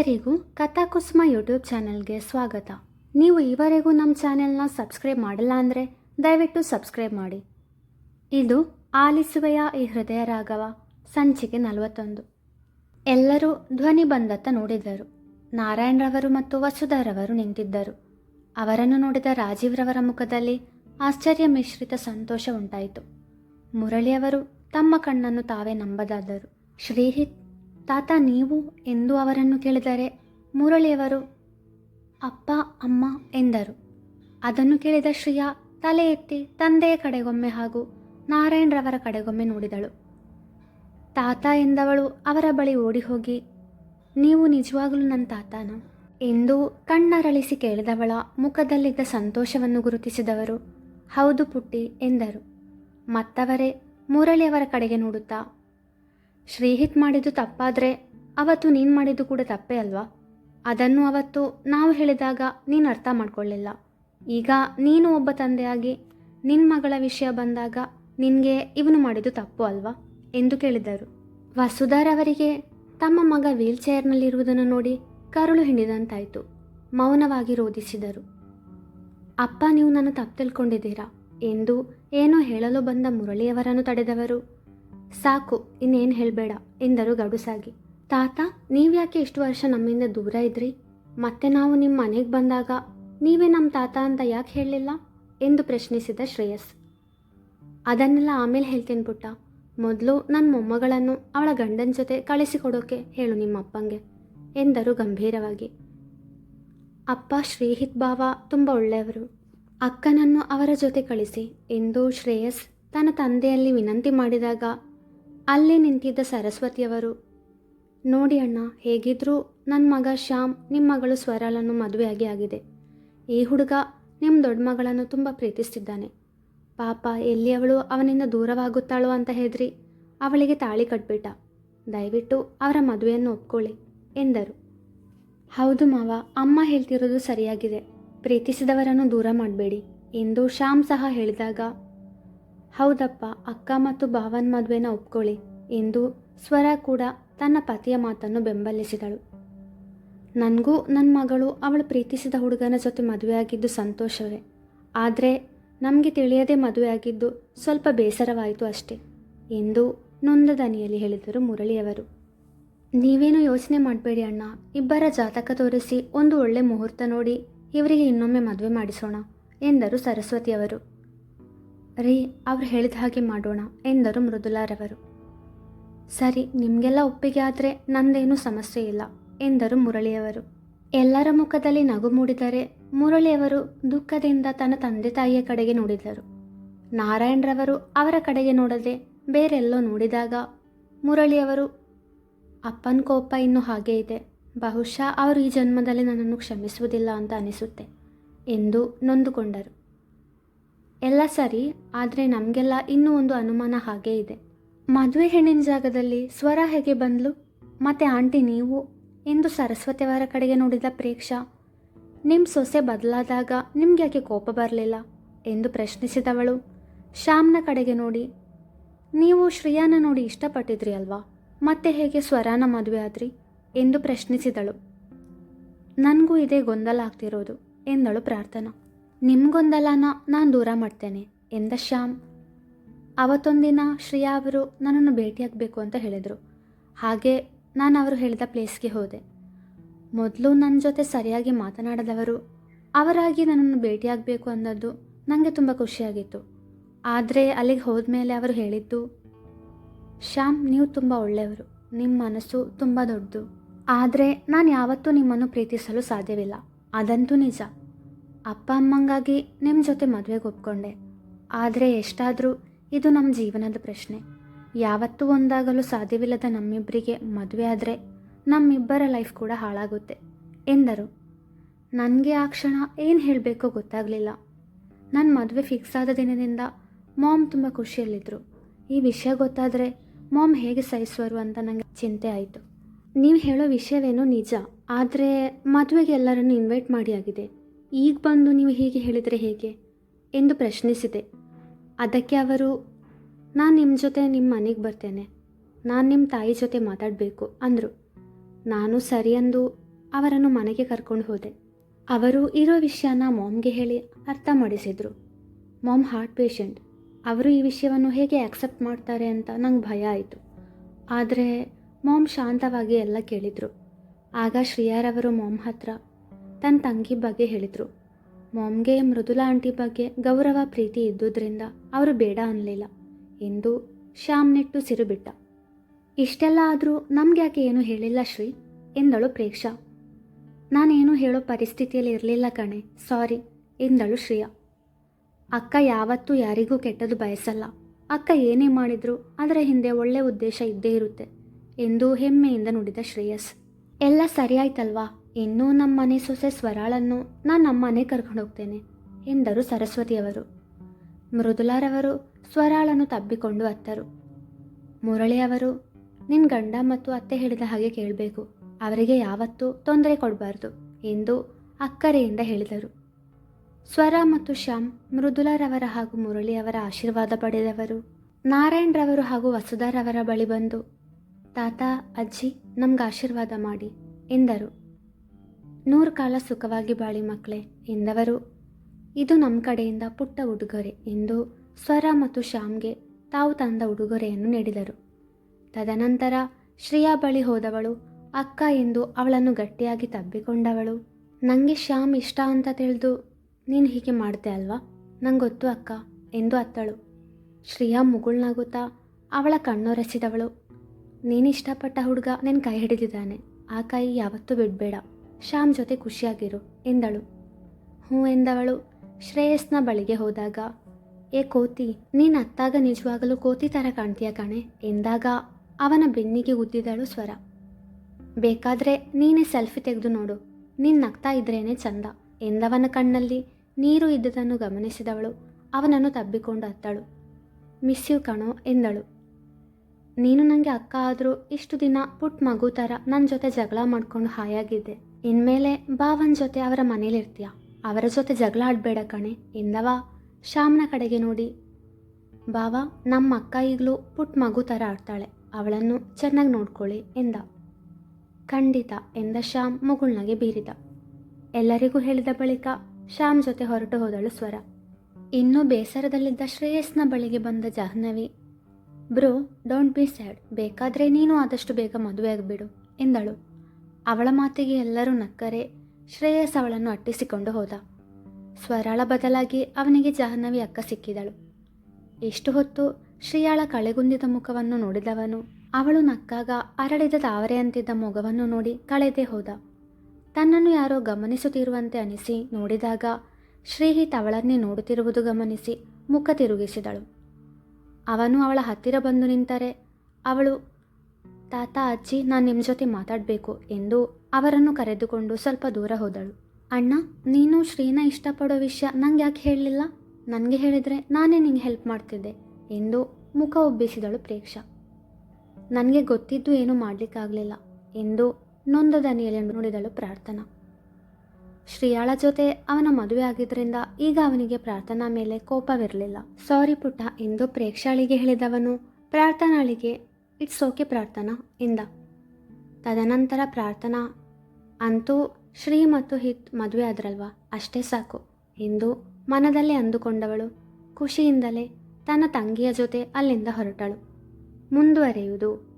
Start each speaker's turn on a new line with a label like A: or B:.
A: ಎಲ್ಲರಿಗೂ ಕಥಾಕುಸುಮ ಯೂಟ್ಯೂಬ್ ಚಾನೆಲ್ಗೆ ಸ್ವಾಗತ. ನೀವು ಈವರೆಗೂ ನಮ್ಮ ಚಾನೆಲ್ನ ಸಬ್ಸ್ಕ್ರೈಬ್ ಮಾಡಿಲ್ಲ ಅಂದರೆ ದಯವಿಟ್ಟು ಸಬ್ಸ್ಕ್ರೈಬ್ ಮಾಡಿ. ಇದು ಆಲಿಸುವೆಯ ಈ ಹೃದಯ ರಾಘವ, ಸಂಚಿಕೆ ನಲವತ್ತೊಂದು. ಎಲ್ಲರೂ ಧ್ವನಿ ಬಂದತ್ತ ನೋಡಿದರು ನಾರಾಯಣರವರು ಮತ್ತು ವಸುಧರವರು ನಿಂತಿದ್ದರು. ಅವರನ್ನು ನೋಡಿದ ರಾಜೀವ್ರವರ ಮುಖದಲ್ಲಿ ಆಶ್ಚರ್ಯ ಮಿಶ್ರಿತ ಸಂತೋಷ ಉಂಟಾಯಿತು. ಮುರಳಿಯವರು ತಮ್ಮ ಕಣ್ಣನ್ನು ತಾವೇ ನಂಬದಾದರು. ಶ್ರೀಹಿತ್ ತಾತ ನೀವು ಎಂದು ಅವರನ್ನು ಕೇಳಿದರೆ ಮುರಳಿಯವರು, ಅಪ್ಪ, ಅಮ್ಮ ಎಂದರು. ಅದನ್ನು ಕೇಳಿದ ಶ್ರೀಯಾ ತಲೆ ಎತ್ತಿ ತಂದೆಯ ಕಡೆಗೊಮ್ಮೆ ಹಾಗೂ ನಾರಾಯಣರವರ ಕಡೆಗೊಮ್ಮೆ ನೋಡಿದಳು. ತಾತ ಎಂದವಳು ಅವರ ಬಳಿ ಓಡಿ ಹೋಗಿ, ನೀವು ನಿಜವಾಗಲೂ ನನ್ನ ತಾತನ? ಎಂದು ಕಣ್ಣರಳಿಸಿ ಕೇಳಿದವಳ ಮುಖದಲ್ಲಿದ್ದ ಸಂತೋಷವನ್ನು ಗುರುತಿಸಿದವರು, ಹೌದು ಪುಟ್ಟಿ, ಎಂದರು. ಮತ್ತವರೇ ಮುರಳಿಯವರ ಕಡೆಗೆ ನೋಡುತ್ತಾ ಶ್ರೀಹಿತ್ ಮಾಡಿದ್ದು ತಪ್ಪಾದರೆ ಅವತ್ತು ನೀನು ಮಾಡಿದ್ದು ಕೂಡ ತಪ್ಪೇ ಅಲ್ವಾ? ಅದನ್ನು ಅವತ್ತು ನಾವು ಹೇಳಿದಾಗ ನೀನು ಅರ್ಥ ಮಾಡ್ಕೊಳ್ಳಿಲ್ಲ. ಈಗ ನೀನು ಒಬ್ಬ ತಂದೆಯಾಗಿ ನಿನ್ನ ಮಗಳ ವಿಷಯ ಬಂದಾಗ ನಿನಗೆ ಇವನು ಮಾಡಿದ್ದು ತಪ್ಪು ಅಲ್ವಾ? ಎಂದು ಕೇಳಿದರು. ವಸುಧಾರವರಿಗೆ ತಮ್ಮ ಮಗ ವೀಲ್ ಚೇರ್ನಲ್ಲಿರುವುದನ್ನು ನೋಡಿ ಕರುಳು ಹಿಂಡಿದಂತಾಯಿತು. ಮೌನವಾಗಿ ರೋಧಿಸಿದರು ಅಪ್ಪ, ನೀವು ನನ್ನ ತಪ್ಪು ತಿಳ್ಕೊಂಡಿದ್ದೀರಾ? ಎಂದು ಏನೋ ಹೇಳಲು ಬಂದ ಮುರಳಿಯವರನ್ನು ತಡೆದವರು ಸಾಕು, ಇನ್ನೇನು ಹೇಳಬೇಡ, ಎಂದರು ಗಡುಸಾಗಿ. ತಾತ, ನೀವ್ಯಾಕೆ ಇಷ್ಟು ವರ್ಷ ನಮ್ಮಿಂದ ದೂರ ಇದ್ರಿ? ಮತ್ತೆ ನಾವು ನಿಮ್ಮ ಮನೆಗೆ ಬಂದಾಗ ನೀವೇ ನಮ್ಮ ತಾತ ಅಂತ ಯಾಕೆ ಹೇಳಲಿಲ್ಲ? ಎಂದು ಪ್ರಶ್ನಿಸಿದ ಶ್ರೇಯಸ್. ಅದನ್ನೆಲ್ಲ ಆಮೇಲೆ ಹೇಳ್ತೀನಿ ಪುಟ್ಟ. ಮೊದಲು ನನ್ನ ಮೊಮ್ಮಗಳನ್ನು ಅವಳ ಗಂಡನ ಜೊತೆ ಕಳಿಸಿಕೊಡೋಕೆ ಹೇಳು ನಿಮ್ಮ ಅಪ್ಪಂಗೆ, ಎಂದರು ಗಂಭೀರವಾಗಿ. ಅಪ್ಪ ಶ್ರೀಹಿತ್ ಭಾವ ತುಂಬ ಒಳ್ಳೆಯವರು. ಅಕ್ಕನನ್ನು ಅವರ ಜೊತೆ ಕಳಿಸಿ, ಎಂದು ಶ್ರೇಯಸ್ ತನ್ನ ತಂದೆಯಲ್ಲಿ ವಿನಂತಿ ಮಾಡಿದಾಗ ಅಲ್ಲೇ ನಿಂತಿದ್ದ ಸರಸ್ವತಿಯವರು, ನೋಡಿ ಅಣ್ಣ, ಹೇಗಿದ್ರೂ ನನ್ನ ಮಗ ಶ್ಯಾಮ್ ನಿಮ್ಮ ಮಗಳು ಸ್ವರಾಳನ್ನು ಮದುವೆಯಾಗಿ ಆಗಿದೆ. ಈ ಹುಡುಗ ನಿಮ್ಮ ದೊಡ್ಡ ಮಗಳನ್ನು ತುಂಬ ಪ್ರೀತಿಸ್ತಿದ್ದಾನೆ. ಪಾಪ, ಎಲ್ಲಿ ಅವಳು ಅವನಿಂದ ದೂರವಾಗುತ್ತಾಳೋ ಅಂತ ಹೇಳಿದ್ರಿ ಅವಳಿಗೆ ತಾಳಿ ಕಟ್ಬಿಟ್ಟ. ದಯವಿಟ್ಟು ಅವರ ಮದುವೆಯನ್ನು ಒಪ್ಕೊಳ್ಳಿ, ಎಂದರು. ಹೌದು ಮಾವ, ಅಮ್ಮ ಹೇಳ್ತಿರೋದು ಸರಿಯಾಗಿದೆ. ಪ್ರೀತಿಸಿದವರನ್ನು ದೂರ ಮಾಡಬೇಡಿ. ಎಂದು ಶ್ಯಾಮ್ ಸಹ ಹೇಳಿದಾಗ ಹೌದಪ್ಪ, ಅಕ್ಕ ಮತ್ತು ಭಾವನ್ ಮದುವೆನ ಒಪ್ಕೊಳ್ಳಿ ಎಂದು ಸ್ವರ ಕೂಡ ತನ್ನ ಪತಿಯ ಮಾತನ್ನು ಬೆಂಬಲಿಸಿದಳು. ನನಗೂ ನನ್ನ ಮಗಳು ಅವಳು ಪ್ರೀತಿಸಿದ ಹುಡುಗನ ಜೊತೆ ಮದುವೆಯಾಗಿದ್ದು ಸಂತೋಷವೇ. ಆದರೆ ನಮಗೆ ತಿಳಿಯದೆ ಮದುವೆಯಾಗಿದ್ದು ಸ್ವಲ್ಪ ಬೇಸರವಾಯಿತು ಅಷ್ಟೇ ಎಂದು ನೊಂದ ದನಿಯಲ್ಲಿ ಹೇಳಿದರು ಮುರಳಿಯವರು. ನೀವೇನು ಯೋಚನೆ ಮಾಡಬೇಡಿ ಅಣ್ಣ, ಇಬ್ಬರ ಜಾತಕ ತೋರಿಸಿ ಒಂದು ಒಳ್ಳೆ ಮುಹೂರ್ತ ನೋಡಿ ಇವರಿಗೆ ಇನ್ನೊಮ್ಮೆ ಮದುವೆ ಮಾಡಿಸೋಣ ಎಂದರು ಸರಸ್ವತಿಯವರು. ರೀ, ಅವ್ರು ಹೇಳಿದ ಹಾಗೆ ಮಾಡೋಣ ಎಂದರು ಮೃದುಲಾರವರು. ಸರಿ, ನಿಮಗೆಲ್ಲ ಒಪ್ಪಿಗೆ ಆದರೆ ನಂದೇನೂ ಸಮಸ್ಯೆ ಇಲ್ಲ ಎಂದರು ಮುರಳಿಯವರು. ಎಲ್ಲರ ಮುಖದಲ್ಲಿ ನಗು ಮೂಡಿದರೆ ಮುರಳಿಯವರು ದುಃಖದಿಂದ ತನ್ನ ತಂದೆ ತಾಯಿಯ ಕಡೆಗೆ ನೋಡಿದರು. ನಾರಾಯಣರವರು ಅವರ ಕಡೆಗೆ ನೋಡದೆ ಬೇರೆಲ್ಲೋ ನೋಡಿದಾಗ ಮುರಳಿಯವರು, ಅಪ್ಪನ ಕೋಪ ಇನ್ನೂ ಹಾಗೇ ಇದೆ, ಬಹುಶಃ ಅವರು ಈ ಜನ್ಮದಲ್ಲಿ ನನ್ನನ್ನು ಕ್ಷಮಿಸುವುದಿಲ್ಲ ಅಂತ ಅನಿಸುತ್ತೆ ಎಂದು ನೊಂದುಕೊಂಡರು. ಎಲ್ಲ ಸರಿ, ಆದರೆ ನಮಗೆಲ್ಲ ಇನ್ನೂ ಒಂದು ಅನುಮಾನ ಹಾಗೇ ಇದೆ. ಮದುವೆ ಹೆಣ್ಣಿನ ಜಾಗದಲ್ಲಿ ಸ್ವರ ಹೇಗೆ ಬಂದ್ಲು? ಮತ್ತೆ ಆಂಟಿ ನೀವು ಎಂದು ಸರಸ್ವತಿಯವರ ಕಡೆಗೆ ನೋಡಿದ ಪ್ರೇಕ್ಷಾ ನಿಮ್ಮ ಸೊಸೆ ಬದಲಾದಾಗ ನಿಮ್ಗೆ ಯಾಕೆ ಕೋಪ ಬರಲಿಲ್ಲ ಎಂದು ಪ್ರಶ್ನಿಸಿದವಳು. ಶ್ಯಾಮ್ನ ಕಡೆಗೆ ನೋಡಿ, ನೀವು ಶ್ರೇಯಾನ ನೋಡಿ ಇಷ್ಟಪಟ್ಟಿದ್ರಿ ಅಲ್ವಾ? ಮತ್ತೆ ಹೇಗೆ ಸ್ವರಾನ ಮದುವೆ ಆದ್ರಿ? ಎಂದು ಪ್ರಶ್ನಿಸಿದಳು. ನನಗೂ ಇದೇ ಗೊಂದಲ ಆಗ್ತಿರೋದು, ಎಂದಳು ಪ್ರಾರ್ಥನಾ. ನಿಮ್ಮ ಗೊಂದಲನ ನಾನು ದೂರ ಮಾಡ್ತೇನೆ. ಎಂದ ಶ್ಯಾಮ್? ಅವತ್ತೊಂದಿನ ಶ್ರೇಯಾ ಅವರು ನನ್ನನ್ನು ಭೇಟಿಯಾಗಬೇಕು ಅಂತ ಹೇಳಿದರು. ಹಾಗೆ ನಾನು ಅವರು ಹೇಳಿದ ಪ್ಲೇಸ್ಗೆ ಹೋದೆ. ಮೊದಲು ನನ್ನ ಜೊತೆ ಸರಿಯಾಗಿ ಮಾತನಾಡದವರು ಅವರಾಗಿ ನನ್ನನ್ನು ಭೇಟಿಯಾಗಬೇಕು ಅನ್ನೋದು ನನಗೆ ತುಂಬ ಖುಷಿಯಾಗಿತ್ತು. ಆದರೆ ಅಲ್ಲಿಗೆ ಹೋದ ಮೇಲೆ ಅವರು ಹೇಳಿದ್ದು, ಶ್ಯಾಮ್, ನೀವು ತುಂಬ ಒಳ್ಳೆಯವರು. ನಿಮ್ಮ ಮನಸ್ಸು ತುಂಬ ದೊಡ್ಡದು. ಆದರೆ ನಾನು ಯಾವತ್ತೂ ನಿಮ್ಮನ್ನು ಪ್ರೀತಿಸಲು ಸಾಧ್ಯವಿಲ್ಲ. ಅದಂತೂ ನಿಜ. ಅಪ್ಪ ಅಮ್ಮಂಗಾಗಿ ನಿಮ್ಮ ಜೊತೆ ಮದುವೆಗೆ ಒಪ್ಕೊಂಡೆ. ಆದರೆ ಎಷ್ಟಾದರೂ ಇದು ನಮ್ಮ ಜೀವನದ ಪ್ರಶ್ನೆ. ಯಾವತ್ತೂ ಒಂದಾಗಲು ಸಾಧ್ಯವಿಲ್ಲದ ನಮ್ಮಿಬ್ಬರಿಗೆ ಮದುವೆ ಆದರೆ ನಮ್ಮಿಬ್ಬರ ಲೈಫ್ ಕೂಡ ಹಾಳಾಗುತ್ತೆ, ಎಂದರು. ನನಗೆ ಆ ಕ್ಷಣ ಏನು ಹೇಳಬೇಕೋ ಗೊತ್ತಾಗಲಿಲ್ಲ. ನನ್ನ ಮದುವೆ ಫಿಕ್ಸ್ ಆದ ದಿನದಿಂದ ಮಾಮ್ ತುಂಬ ಖುಷಿಯಲ್ಲಿದ್ದರು ಈ ವಿಷಯ ಗೊತ್ತಾದರೆ ಮಾಮ್ ಹೇಗೆ ಸಹಿಸುವರು ಅಂತ ನನಗೆ ಚಿಂತೆ ಆಯಿತು. ನೀವು ಹೇಳೋ ವಿಷಯವೇನೋ ನಿಜ, ಆದರೆ ಮದುವೆಗೆ ಎಲ್ಲರನ್ನು ಇನ್ವೈಟ್ ಮಾಡಿ ಆಗಿದೆ. ಈಗ ಬಂದು ನೀವು ಹೀಗೆ ಹೇಳಿದರೆ ಹೇಗೆ ಎಂದು ಪ್ರಶ್ನಿಸಿದೆ. ಅದಕ್ಕೆ ಅವರು, ನಾನು ನಿಮ್ಮ ಜೊತೆ ನಿಮ್ಮ ಮನೆಗೆ ಬರ್ತೇನೆ. ನಾನು ನಿಮ್ಮ ತಾಯಿ ಜೊತೆ ಮಾತಾಡಬೇಕು ಅಂದರು. ನಾನು ಸರಿ ಅಂದು ಅವರನ್ನು ಮನೆಗೆ ಕರ್ಕೊಂಡು ಹೋದೆ. ಅವರು ಇರೋ ವಿಷಯನ ಮಾಮ್ಗೆ ಹೇಳಿ ಅರ್ಥ ಮಾಡಿಸಿದರು. Mom heart patient. ಅವರು ಈ ವಿಷಯವನ್ನು ಹೇಗೆ ಆಕ್ಸೆಪ್ಟ್ ಮಾಡ್ತಾರೆ ಅಂತ ನಂಗೆ ಭಯ ಆಯಿತು. ಆದರೆ ಮಾಮ್ ಶಾಂತವಾಗಿ ಎಲ್ಲ ಕೇಳಿದರು. ಆಗ ಶ್ರೀಯಾರವರು ಮಾಮ್ ಹತ್ರ ತನ್ನ ತಂಗಿ ಬಗ್ಗೆ ಹೇಳಿದರು. ಮೊಮ್ಗೆ ಮೃದುಲಾ ಆಂಟಿ ಬಗ್ಗೆ ಗೌರವ, ಪ್ರೀತಿ ಇದ್ದುದರಿಂದ ಅವರು ಬೇಡ ಅನ್ನಲಿಲ್ಲ ಎಂದು ಶ್ಯಾಮ್ ನೆಟ್ಟು ಸಿರುಬಿಟ್ಟ. ಇಷ್ಟೆಲ್ಲ ಆದರೂ ನಮ್ಗೆ ಯಾಕೆ ಏನೂ ಹೇಳಿಲ್ಲ ಶ್ರೀ? ಎಂದಳು ಪ್ರೇಕ್ಷಾ. ನಾನೇನು ಹೇಳೋ ಪರಿಸ್ಥಿತಿಯಲ್ಲಿ ಇರಲಿಲ್ಲ ಕಣೆ, ಸಾರಿ, ಎಂದಳು ಶ್ರೇಯಾ. ಅಕ್ಕ ಯಾವತ್ತೂ ಯಾರಿಗೂ ಕೆಟ್ಟದು ಬಯಸಲ್ಲ. ಅಕ್ಕ ಏನೇ ಮಾಡಿದ್ರು ಅದರ ಹಿಂದೆ ಒಳ್ಳೆ ಉದ್ದೇಶ ಇದ್ದೇ ಇರುತ್ತೆ, ಎಂದು ಹೆಮ್ಮೆಯಿಂದ ನುಡಿದ ಶ್ರೇಯಸ್. ಎಲ್ಲ ಸರಿಯಾಯ್ತಲ್ವಾ? ಇನ್ನೂ ನಮ್ಮ ಮನೆ ಸೊಸೆ ಸ್ವರಾಳನ್ನು ನಾನು ನಮ್ಮ ಮನೆ ಕರ್ಕೊಂಡು ಹೋಗ್ತೇನೆ, ಎಂದರು ಸರಸ್ವತಿಯವರು. ಮೃದುಲಾರವರು ಸ್ವರಾಳನ್ನು ತಬ್ಬಿಕೊಂಡು ಅತ್ತರು. ಮುರಳಿಯವರು ನಿನ್ನ ಗಂಡ ಮತ್ತು ಅತ್ತೆ ಹೇಳಿದ ಹಾಗೆ ಕೇಳಬೇಕು, ಅವರಿಗೆ ಯಾವತ್ತೂ ತೊಂದರೆ ಕೊಡಬಾರ್ದು, ಎಂದು ಅಕ್ಕರೆಯಿಂದ ಹೇಳಿದರು. ಸ್ವರ ಮತ್ತು ಶ್ಯಾಮ್ ಮೃದುಲಾರವರ ಹಾಗೂ ಮುರಳಿಯವರ ಆಶೀರ್ವಾದ ಪಡೆದವರು. ನಾರಾಯಣರವರು ಹಾಗೂ ವಸುಧಾರವರ ಬಳಿ ಬಂದು, ತಾತ, ಅಜ್ಜಿ, ನಮ್ಗೆ ಆಶೀರ್ವಾದ ಮಾಡಿ, ಎಂದರು. ನೂರು ಕಾಲ ಸುಖವಾಗಿ ಬಾಳಿ ಮಕ್ಕಳೇ, ಎಂದವರು. ಇದು ನಮ್ಮ ಕಡೆಯಿಂದ ಪುಟ್ಟ ಉಡುಗೊರೆ ಎಂದು ಸ್ವರ ಮತ್ತು ಶ್ಯಾಮ್ಗೆ ತಾವು ತಂದ ಉಡುಗೊರೆಯನ್ನು ನೀಡಿದರು. ತದನಂತರ ಶ್ರೇಯಾ ಬಳಿ ಹೋದವಳು, ಅಕ್ಕ ಎಂದು ಅವಳನ್ನು ಗಟ್ಟಿಯಾಗಿ ತಬ್ಬಿಕೊಂಡವಳು. ನನಗೆ ಶ್ಯಾಮ್ ಇಷ್ಟ ಅಂತ ತಿಳಿದು, ನೀನು ಹೀಗೆ ಮಾಡ್ದೆ ಅಲ್ವಾ? ಗೊತ್ತು ಅಕ್ಕ, ಎಂದು ಅತ್ತಳು. ಶ್ರೇಯಾ ಮುಗುಳ್ನಾಗುತ್ತಾ ಅವಳ ಕಣ್ಣೊರೆಸಿದವಳು ನೀನು ಇಷ್ಟಪಟ್ಟ ಹುಡುಗ ನಿನ್ನ ಕೈ ಹಿಡಿದಿದ್ದಾನೆ, ಆ ಕೈ ಯಾವತ್ತೂ ಬಿಡಬೇಡ. ಶ್ಯಾಮ್ ಜೊತೆ ಖುಷಿಯಾಗಿರು, ಎಂದಳು. ಹ್ಞೂ ಎಂದವಳು. ಶ್ರೇಯಸ್ನ ಬಳಿಗೆ ಹೋದಾಗ, ಏ ಕೋತಿ, ನೀನು ಅತ್ತಾಗ ನಿಜವಾಗಲೂ ಕೋತಿ ಥರ ಕಾಣ್ತೀಯ ಕಣೆ, ಎಂದಾಗ ಅವನ ಬೆನ್ನಿಗೆ ಉದ್ದಿದಳು ಸ್ವರ. ಬೇಕಾದ್ರೆ ನೀನೇ ಸೆಲ್ಫಿ ತೆಗೆದು ನೋಡು, ನೀನು ನಗ್ತಾ ಇದ್ರೇನೆ ಚಂದ, ಎಂದವನ ಕಣ್ಣಲ್ಲಿ ನೀರು ಇದ್ದುದನ್ನು ಗಮನಿಸಿದವಳು, ಅವನನ್ನು ತಬ್ಬಿಕೊಂಡು ಅತ್ತಳು. ಮಿಸ್ ಯು ಕಣೋ, ಎಂದಳು. ನೀನು ನನಗೆ ಅಕ್ಕ ಆದರೂ ಇಷ್ಟು ದಿನ ಪುಟ್ ಮಗು ಥರ ನನ್ನ ಜೊತೆ ಜಗಳ ಮಾಡ್ಕೊಂಡು ಹಾಯಾಗಿದ್ದೆ. ಇನ್ಮೇಲೆ ಬಾವನ ಜೊತೆ ಅವರ ಮನೇಲಿರ್ತೀಯ ಅವರ ಜೊತೆ ಜಗಳ ಆಡಬೇಡ ಕಣೆ. ಎಂದವ ಶ್ಯಾಮ್ನ ಕಡೆಗೆ ನೋಡಿ. ಬಾವ ನಮ್ಮ ಅಕ್ಕ ಈಗಲೂ ಪುಟ್ ಮಗು ಥರ ಆಡ್ತಾಳೆ. ಅವಳನ್ನು ಚೆನ್ನಾಗಿ ನೋಡ್ಕೊಳ್ಳಿ ಎಂದ. ಖಂಡಿತ ಎಂದ ಶ್ಯಾಮ್ ಮುಗುಳ್ನಗೆ ಬೀರಿದ. ಎಲ್ಲರಿಗೂ ಹೇಳಿದ ಬಳಿಕ ಶ್ಯಾಮ್ ಜೊತೆ ಹೊರಟು ಹೋದಳು ಸ್ವರ. ಇನ್ನೂ ಬೇಸರದಲ್ಲಿದ್ದ ಶ್ರೇಯಸ್ನ ಬಳಿಗೆ ಬಂದ Jahnavi, bro, don't be sad. ಬೇಕಾದರೆ ನೀನು ಆದಷ್ಟು ಬೇಗ ಮದುವೆ ಆಗಿಬಿಡು, ಎಂದಳು. ಅವಳ ಮಾತಿಗೆ ಎಲ್ಲರೂ ನಕ್ಕರೆ ಶ್ರೇಯಸ್ ಅವಳನ್ನು ಅಟ್ಟಿಸಿಕೊಂಡು ಹೋದ. ಸ್ವರಾಳ ಬದಲಾಗಿ ಅವನಿಗೆ ಜಾಹ್ನವಿ ಅಕ್ಕ ಸಿಕ್ಕಿದಳು. ಎಷ್ಟು ಹೊತ್ತು ಶ್ರೀಯಾಳ ಕಳೆಗುಂದಿದ ಮುಖವನ್ನು ನೋಡಿದವನು, ಅವಳು ನಕ್ಕಾಗ ಅರಳಿದ ತಾವರೆಯಂತಿದ್ದ ಮೊಗವನ್ನು ನೋಡಿ ಕಳೆದೇ ಹೋದ. ತನ್ನನ್ನು ಯಾರೋ ಗಮನಿಸುತ್ತಿರುವಂತೆ ಅನಿಸಿ ನೋಡಿದಾಗ ಶ್ರೀಹಿತ್ ಅವಳನ್ನೇ ನೋಡುತ್ತಿರುವುದು ಗಮನಿಸಿ ಮುಖ ತಿರುಗಿಸಿದಳು. ಅವನು ಅವಳ ಹತ್ತಿರ ಬಂದು ನಿಂತರೆ ಅವಳು ತಾತ, ಅಜ್ಜಿ, ನಾನು ನಿಮ್ಮ ಜೊತೆ ಮಾತಾಡಬೇಕು ಎಂದು ಅವರನ್ನು ಕರೆದುಕೊಂಡು ಸ್ವಲ್ಪ ದೂರ ಹೋದಳು. ಅಣ್ಣ, ನೀನು ಶ್ರೀನ ಇಷ್ಟಪಡೋ ವಿಷಯ ನಂಗೆ ಯಾಕೆ ಹೇಳಲಿಲ್ಲ? ನನಗೆ ಹೇಳಿದರೆ ನಾನೇ ನಿಂಗೆ ಹೆಲ್ಪ್ ಮಾಡ್ತಿದ್ದೆ ಎಂದು ಮುಖ ಒಬ್ಬಿಸಿದಳು ಪ್ರೇಕ್ಷ. ನನಗೆ ಗೊತ್ತಿದ್ದು ಏನೂ ಮಾಡಲಿಕ್ಕಾಗಲಿಲ್ಲ ಎಂದು ನೊಂದ ದನಿಯಲ್ಲಿ ನುಡಿದಳು ಪ್ರಾರ್ಥನಾ. ಶ್ರೀಯಾಳ ಜೊತೆ ಅವನ ಮದುವೆ ಆಗಿದ್ದರಿಂದ ಈಗ ಅವನಿಗೆ ಪ್ರಾರ್ಥನಾ ಮೇಲೆ ಕೋಪವಿರಲಿಲ್ಲ. ಸಾರಿ ಪುಟ್ಟ ಎಂದು ಪ್ರೇಕ್ಷಾಳಿಗೆ ಹೇಳಿದವನು ಪ್ರಾರ್ಥನಾಳಿಗೆ ಇಟ್ಸ್ ಓಕೆ ಪ್ರಾರ್ಥನಾ, ಇಂದ. ತದನಂತರ ಪ್ರಾರ್ಥನಾ, ಅಂತೂ ಶ್ರೀ ಮತ್ತು ಹಿತ್ ಮದುವೆ ಆದ್ರಲ್ವಾ? ಅಷ್ಟೇ ಸಾಕು. ಎಂದು ಮನದಲ್ಲೇ ಅಂದುಕೊಂಡವಳು. ಖುಷಿಯಿಂದಲೇ ತನ್ನ ತಂಗಿಯ ಜೊತೆ ಅಲ್ಲಿಂದ ಹೊರಟಳು. ಮುಂದುವರೆಯುವುದು